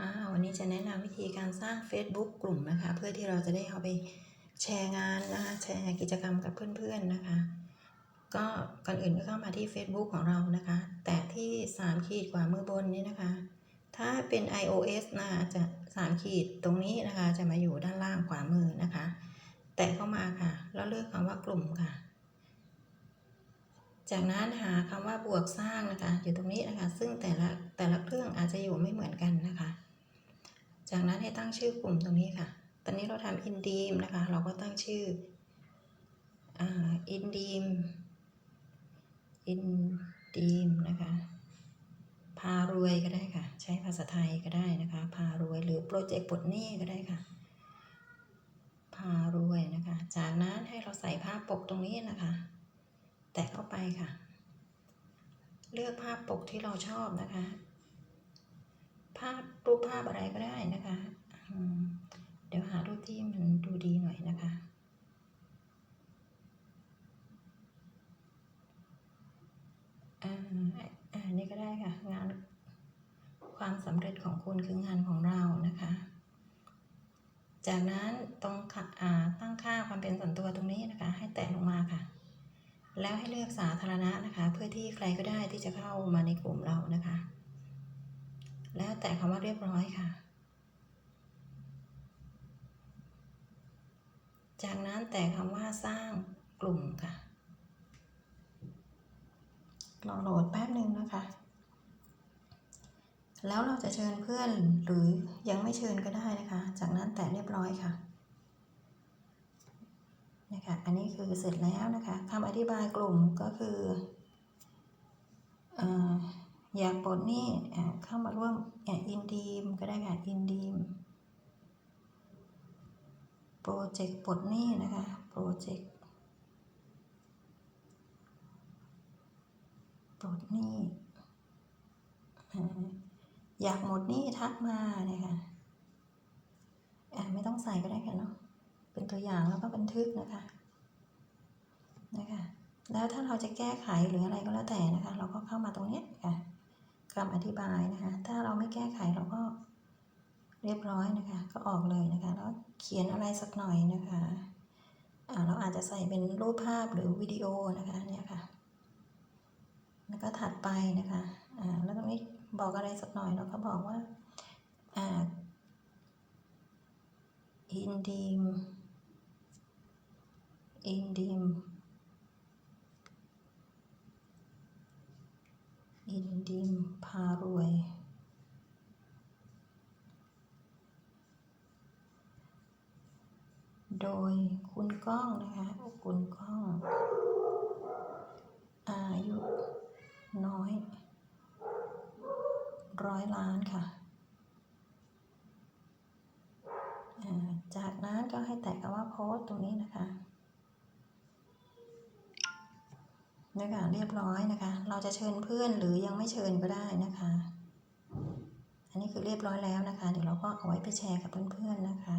ค่ะวันนี้จะแนะนำวิธีการสร้าง Facebook กลุ่มนะคะ เพื่อที่เราจะได้เอาไปแชร์งานนะคะแชร์กิจกรรมกับเพื่อนๆนะคะ ก็ก่อนอื่นก็เข้ามาที่ Facebook ของเรานะคะ แตะที่ 3 ขีดขวามือบนนี้นะคะ ถ้าเป็น iOS นะคะจะ 3 ขีดตรงนี้นะคะจะมาอยู่ด้านล่างขวามือนะคะ แตะเข้ามาค่ะ แล้วเลือกคำว่ากลุ่มค่ะ จากนั้นหาคำว่าบวกสร้างนะคะ อยู่ตรงนี้นะคะ ซึ่งแต่ละแต่ละเครื่องอาจจะอยู่ไม่เหมือนกันนะคะ จากนั้นให้ตั้งชื่อกลุ่มตรงนี้ค่ะ ตอนนี้เราทำอินดีมนะคะ เราก็ตั้งชื่ออินดีม อินดีมนะคะ พารวยก็ได้ค่ะ ใช้ภาษาไทยก็ได้นะคะ พารวยหรือโปรเจกต์ปลดหนี้ก็ได้ค่ะ พารวยนะคะ จากนั้นให้เราใส่ภาพปกตรงนี้นะคะ แตะเข้าไปค่ะ เลือกภาพปกที่เราชอบนะคะ ภาพรูปภาพอะไรก็ได้นะคะ เดี๋ยวหารูปที่มันดูดีหน่อยนะคะ อ่าอ่านี่ก็ได้ค่ะ งานความสำเร็จของคุณคืองานของเรานะคะ จากนั้นตรงค่ะอ่าตั้งค่าความเป็นส่วนตัวตรงนี้นะคะ ให้แตะลงมาค่ะ แล้วให้เลือกสาธารณะนะคะ เพื่อที่ใครก็ได้ที่จะเข้ามาในกลุ่มเรานะคะ แล้วแต่คำว่าเรียบร้อยค่ะ จากนั้นแต่คำว่าสร้างกลุ่มค่ะรอโหลดแป๊บหนึ่งนะคะ แล้วเราจะเชิญเพื่อนหรือยังไม่เชิญก็ได้นะคะ จากนั้นแต่เรียบร้อยค่ะนะคะ อันนี้คือเสร็จแล้วนะคะคำอธิบายกลุ่มก็คืออ อยากปลดหนี้เข้ามาร่วมอินดีมก็ได้ค่ะอินดีมโปรเจกต์ปลดหนี้นะคะโปรเจกต์ปลดหนี้อยากหมดหนี้ทักมาเนี่ยค่ะไม่ต้องใส่ก็ได้ค่ะเนาะเป็นตัวอย่างแล้วก็บันทึกนะคะนะคะแล้วถ้าเราจะแก้ไขหรืออะไรก็แล้วแต่นะคะ เราก็เข้ามาตรงนี้ค่ะ คำอธิบายนะคะ ถ้าเราไม่แก้ไขเราก็เรียบร้อยนะคะ ก็ออกเลยนะคะ แล้วเขียนอะไรสักหน่อยนะคะอ่าเราอาจจะใส่เป็นรูปภาพหรือวิดีโอนะคะเนี่ยค่ะ แล้วก็ถัดไปนะคะอ่าแล้วตรงนี้บอกอะไรสักหน่อยเราก็บอกว่าอ่าอินดีมอินดีม อินดีมพารวย โดยคุณก้องนะคะคุณก้อง อายุน้อย ร้อยล้านค่ะ จากนั้นก็ให้แตะคำว่าโพสตรงนี้นะคะ นะคะเรียบร้อยนะคะ เราจะเชิญเพื่อนหรือยังไม่เชิญก็ได้นะคะ อันนี้คือเรียบร้อยแล้วนะคะ เดี๋ยวเราก็เอาไว้ไปแชร์กับเพื่อนๆนะคะ